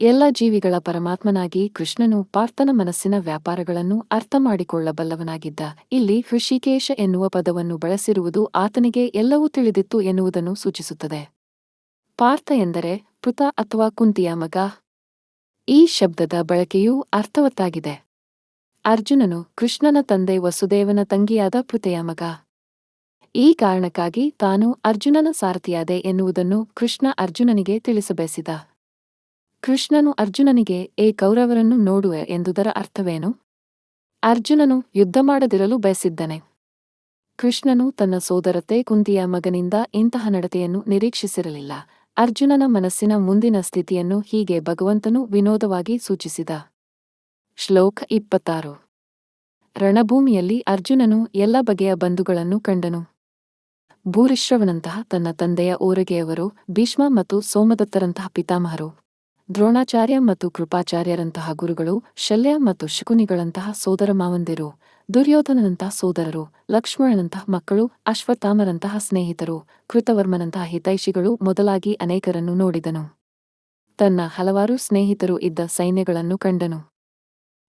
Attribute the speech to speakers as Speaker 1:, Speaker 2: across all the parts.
Speaker 1: ಎಲ್ಲ ಜೀವಿಗಳ ಪರಮಾತ್ಮನಾಗಿ ಕೃಷ್ಣನು ಪಾರ್ಥನ ಮನಸ್ಸಿನ ವ್ಯಾಪಾರಗಳನ್ನು ಅರ್ಥ ಮಾಡಿಕೊಳ್ಳಬಲ್ಲವನಾಗಿದ್ದ ಇಲ್ಲಿ ಹೃಷಿಕೇಶ ಎನ್ನುವ ಪದವನ್ನು ಬಳಸಿರುವುದು ಆತನಿಗೆ ಎಲ್ಲವೂ ತಿಳಿದಿತ್ತು ಎನ್ನುವುದನ್ನು ಸೂಚಿಸುತ್ತದೆ. ಪಾರ್ಥ ಎಂದರೆ ಪೃತ ಅಥವಾ ಕುಂತಿಯ ಮಗ. ಈ ಶಬ್ದದ ಬಳಕೆಯೂ ಅರ್ಥವತ್ತಾಗಿದೆ. ಅರ್ಜುನನು ಕೃಷ್ಣನ ತಂದೆ ವಸುದೇವನ ತಂಗಿಯಾದ ಪೃತೆಯ ಮಗ. ಈ ಕಾರಣಕ್ಕಾಗಿ ತಾನು ಅರ್ಜುನನ ಸಾರಥಿಯಾದೆ ಎನ್ನುವುದನ್ನು ಕೃಷ್ಣ ಅರ್ಜುನನಿಗೆ ತಿಳಿಸಬಯಸಿದ. ಕೃಷ್ಣನು ಅರ್ಜುನನಿಗೆ, ಏ ಕೌರವರನ್ನು ನೋಡುವೆ ಎಂದುದರ ಅರ್ಥವೇನು? ಅರ್ಜುನನು ಯುದ್ಧ ಮಾಡದಿರಲು ಬಯಸಿದ್ದನೆ. ಕೃಷ್ಣನು ತನ್ನ ಸೋದರತೆ ಕುಂತಿಯ ಮಗನಿಂದ ಇಂತಹ ನಡತೆಯನ್ನು ನಿರೀಕ್ಷಿಸಿರಲಿಲ್ಲ. ಅರ್ಜುನನ ಮನಸ್ಸಿನ ಮುಂದಿನ ಸ್ಥಿತಿಯನ್ನು ಹೀಗೆ ಭಗವಂತನು ವಿನೋದವಾಗಿ ಸೂಚಿಸಿದ. ಶ್ಲೋಕ ಇಪ್ಪತ್ತಾರು. ರಣಭೂಮಿಯಲ್ಲಿ ಅರ್ಜುನನು ಎಲ್ಲ ಬಗೆಯ ಬಂಧುಗಳನ್ನು ಕಂಡನು. ಭೂರಿಶ್ರವನಂತಹ ತನ್ನ ತಂದೆಯ ಓರಗೆಯವರು ಭೀಷ್ಮ ಮತ್ತು ಸೋಮದತ್ತರಂತಹ ಪಿತಾಮಹರು. ದ್ರೋಣಾಚಾರ್ಯ ಮತ್ತು ಕೃಪಾಚಾರ್ಯರಂತಹ ಗುರುಗಳು, ಶಲ್ಯ ಮತ್ತು ಶಕುನಿಗಳಂತಹ ಸೋದರ ಮಾವಂದಿರು, ದುರ್ಯೋಧನನಂತಹ ಸೋದರರು, ಲಕ್ಷ್ಮಣನಂತಹ ಮಕ್ಕಳು, ಅಶ್ವತ್ಥಾಮರಂತಹ ಸ್ನೇಹಿತರು, ಕೃತವರ್ಮನಂತಹ ಹಿತೈಷಿಗಳು ಮೊದಲಾಗಿ ಅನೇಕರನ್ನು ನೋಡಿದನು. ತನ್ನ ಹಲವಾರು ಸ್ನೇಹಿತರು ಇದ್ದ ಸೈನ್ಯಗಳನ್ನು ಕಂಡನು.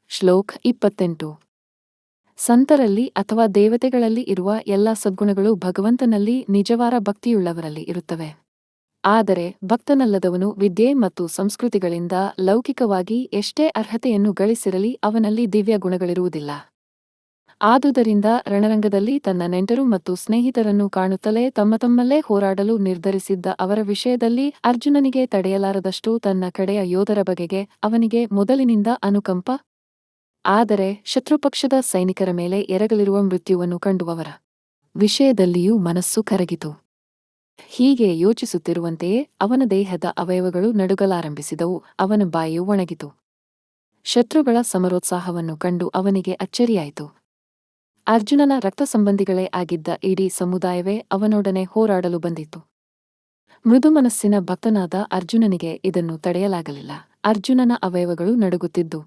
Speaker 1: ಶ್ಲೋಕ್ ಇಪ್ಪತ್ತೆಂಟು. ಸಂತರಲ್ಲಿ ಅಥವಾ ದೇವತೆಗಳಲ್ಲಿ ಇರುವ ಎಲ್ಲ ಸದ್ಗುಣಗಳು ಭಗವಂತನಲ್ಲಿ ನಿಜವಾರ ಭಕ್ತಿಯುಳ್ಳವರಲ್ಲಿ ಇರುತ್ತವೆ. ಆದರೆ ಭಕ್ತನಲ್ಲದವನು ವಿದ್ಯೆ ಮತ್ತು ಸಂಸ್ಕೃತಿಗಳಿಂದ ಲೌಕಿಕವಾಗಿ ಎಷ್ಟೇ ಅರ್ಹತೆಯನ್ನು ಗಳಿಸಿರಲಿ ಅವನಲ್ಲಿ ದಿವ್ಯ ಗುಣಗಳಿರುವುದಿಲ್ಲ. ಆದುದರಿಂದ ರಣರಂಗದಲ್ಲಿ ತನ್ನ ನೆಂಟರು ಮತ್ತು ಸ್ನೇಹಿತರನ್ನು ಕಾಣುತ್ತಲೇ ತಮ್ಮ ತಮ್ಮಲ್ಲೇ ಹೋರಾಡಲು ನಿರ್ಧರಿಸಿದ್ದ ಅವರ ವಿಷಯದಲ್ಲಿ ಅರ್ಜುನನಿಗೆ ತಡೆಯಲಾರದಷ್ಟು ತನ್ನ ಕಡೆಯ ಯೋಧರ ಬಗೆಗೆ ಅವನಿಗೆ ಮೊದಲಿನಿಂದ ಅನುಕಂಪ. ಆದರೆ ಶತ್ರುಪಕ್ಷದ ಸೈನಿಕರ ಮೇಲೆ ಎರಗಲಿರುವ ಮೃತ್ಯುವನ್ನು ಕಂಡುವವರ ವಿಷಯದಲ್ಲಿಯೂ ಮನಸ್ಸು ಕರಗಿತು. ಹೀಗೆ ಯೋಚಿಸುತ್ತಿರುವಂತೆಯೇ ಅವನ ದೇಹದ ಅವಯವಗಳು ನಡುಗಲಾರಂಭಿಸಿದವು, ಅವನ ಬಾಯಿಯು ಒಣಗಿತು. ಶತ್ರುಗಳ ಸಮರೋತ್ಸಾಹವನ್ನು ಕಂಡು ಅವನಿಗೆ ಅಚ್ಚರಿಯಾಯಿತು. ಅರ್ಜುನನ ರಕ್ತ ಸಂಬಂಧಿಗಳೇ ಆಗಿದ್ದ ಇಡೀ ಸಮುದಾಯವೇ ಅವನೊಡನೆ ಹೋರಾಡಲು ಬಂದಿತ್ತು. ಮೃದು ಮನಸ್ಸಿನ ಭಕ್ತನಾದ ಅರ್ಜುನನಿಗೆ ಇದನ್ನು ತಡೆಯಲಾಗಲಿಲ್ಲ. ಅರ್ಜುನನ ಅವಯವಗಳು ನಡುಗುತ್ತಿದ್ದು,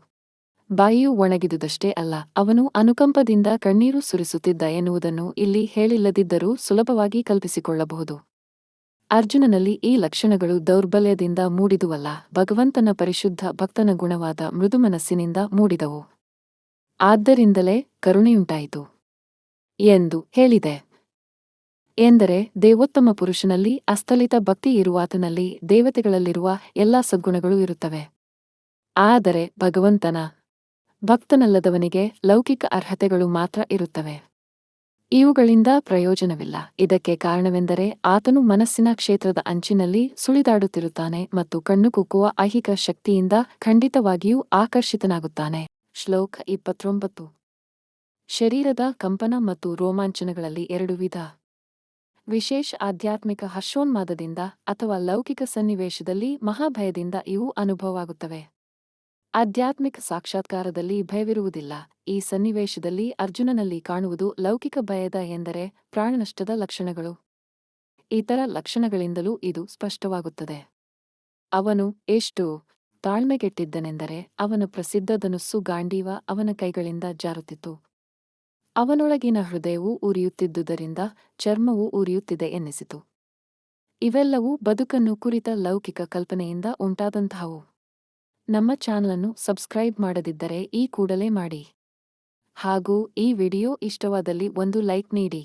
Speaker 1: ಬಾಯಿಯು ಒಣಗಿದುದಷ್ಟೇ ಅಲ್ಲ, ಅವನು ಅನುಕಂಪದಿಂದ ಕಣ್ಣೀರು ಸುರಿಸುತ್ತಿದ್ದ ಎನ್ನುವುದನ್ನು ಇಲ್ಲಿ ಹೇಳಿಲ್ಲದಿದ್ದರೂ ಸುಲಭವಾಗಿ ಕಲ್ಪಿಸಿಕೊಳ್ಳಬಹುದು. ಅರ್ಜುನನಲ್ಲಿ ಈ ಲಕ್ಷಣಗಳು ದೌರ್ಬಲ್ಯದಿಂದ ಮೂಡಿದುವಲ್ಲ, ಭಗವಂತನ ಪರಿಶುದ್ಧ ಭಕ್ತನ ಗುಣವಾದ ಮೃದುಮನಸ್ಸಿನಿಂದ ಮೂಡಿದವು. ಆದ್ದರಿಂದಲೇ ಕರುಣೆಯುಂಟಾಯಿತು. ಎಂದು ಹೇಳಿದೆ. ಎಂದರೆ, ದೇವೋತ್ತಮ ಪುರುಷನಲ್ಲಿ ಅಸ್ಥಲಿತ ಭಕ್ತಿ ಇರುವಾತನಲ್ಲಿ ದೇವತೆಗಳಲ್ಲಿರುವ ಎಲ್ಲಾ ಸದ್ಗುಣಗಳು ಇರುತ್ತವೆ. ಆದರೆ ಭಗವಂತನ ಭಕ್ತನಲ್ಲದವನಿಗೆ ಲೌಕಿಕ ಅರ್ಹತೆಗಳು ಮಾತ್ರ ಇರುತ್ತವೆ. ಇವುಗಳಿಂದ ಪ್ರಯೋಜನವಿಲ್ಲ. ಇದಕ್ಕೆ ಕಾರಣವೆಂದರೆ ಆತನು ಮನಸ್ಸಿನ ಕ್ಷೇತ್ರದ ಅಂಚಿನಲ್ಲಿ ಸುಳಿದಾಡುತ್ತಿರುತ್ತಾನೆ ಮತ್ತು ಕಣ್ಣು ಕುಕ್ಕುವ ಐಹಿಕ ಶಕ್ತಿಯಿಂದ ಖಂಡಿತವಾಗಿಯೂ ಆಕರ್ಷಿತನಾಗುತ್ತಾನೆ. ಶ್ಲೋಕ ಇಪ್ಪತ್ತೊಂಬತ್ತು. ಶರೀರದ ಕಂಪನ ಮತ್ತು ರೋಮಾಂಚನಗಳಲ್ಲಿ ಎರಡು ವಿಧ. ವಿಶೇಷ ಆಧ್ಯಾತ್ಮಿಕ ಹರ್ಷೋನ್ಮಾದದಿಂದ ಅಥವಾ ಲೌಕಿಕ ಸನ್ನಿವೇಶದಲ್ಲಿ ಮಹಾಭಯದಿಂದ ಇವು ಅನುಭವವಾಗುತ್ತವೆ. ಆಧ್ಯಾತ್ಮಿಕ ಸಾಕ್ಷಾತ್ಕಾರದಲ್ಲಿ ಭಯವಿರುವುದಿಲ್ಲ. ಈ ಸನ್ನಿವೇಶದಲ್ಲಿ ಅರ್ಜುನನಲ್ಲಿ ಕಾಣುವುದು ಲೌಕಿಕ ಭಯದ ಎಂದರೆ ಪ್ರಾಣನಷ್ಟದ ಲಕ್ಷಣಗಳು. ಇತರ ಲಕ್ಷಣಗಳಿಂದಲೂ ಇದು ಸ್ಪಷ್ಟವಾಗುತ್ತದೆ. ಅವನು ಎಷ್ಟು ತಾಳ್ಮೆಗೆಟ್ಟಿದ್ದನೆಂದರೆ ಅವನ ಪ್ರಸಿದ್ಧ ಧನುಸ್ಸು ಗಾಂಡೀವ ಅವನ ಕೈಗಳಿಂದ ಜಾರುತ್ತಿತ್ತು. ಅವನೊಳಗಿನ ಹೃದಯವು ಉರಿಯುತ್ತಿದ್ದುದರಿಂದ ಚರ್ಮವು ಉರಿಯುತ್ತಿದೆ ಎನ್ನಿಸಿತು. ಇವೆಲ್ಲವೂ ಬದುಕನ್ನು ಕುರಿತ ಲೌಕಿಕ ಕಲ್ಪನೆಯಿಂದ ಉಂಟಾದಂತಹವು. ನಮ್ಮ ಚಾನಲನ್ನು ಸಬ್ಸ್ಕ್ರೈಬ್ ಮಾಡದಿದ್ದರೆ ಈ ಕೂಡಲೇ ಮಾಡಿ ಹಾಗೂ ಈ ವಿಡಿಯೋ ಇಷ್ಟವಾದಲ್ಲಿ ಒಂದು ಲೈಕ್ ನೀಡಿ.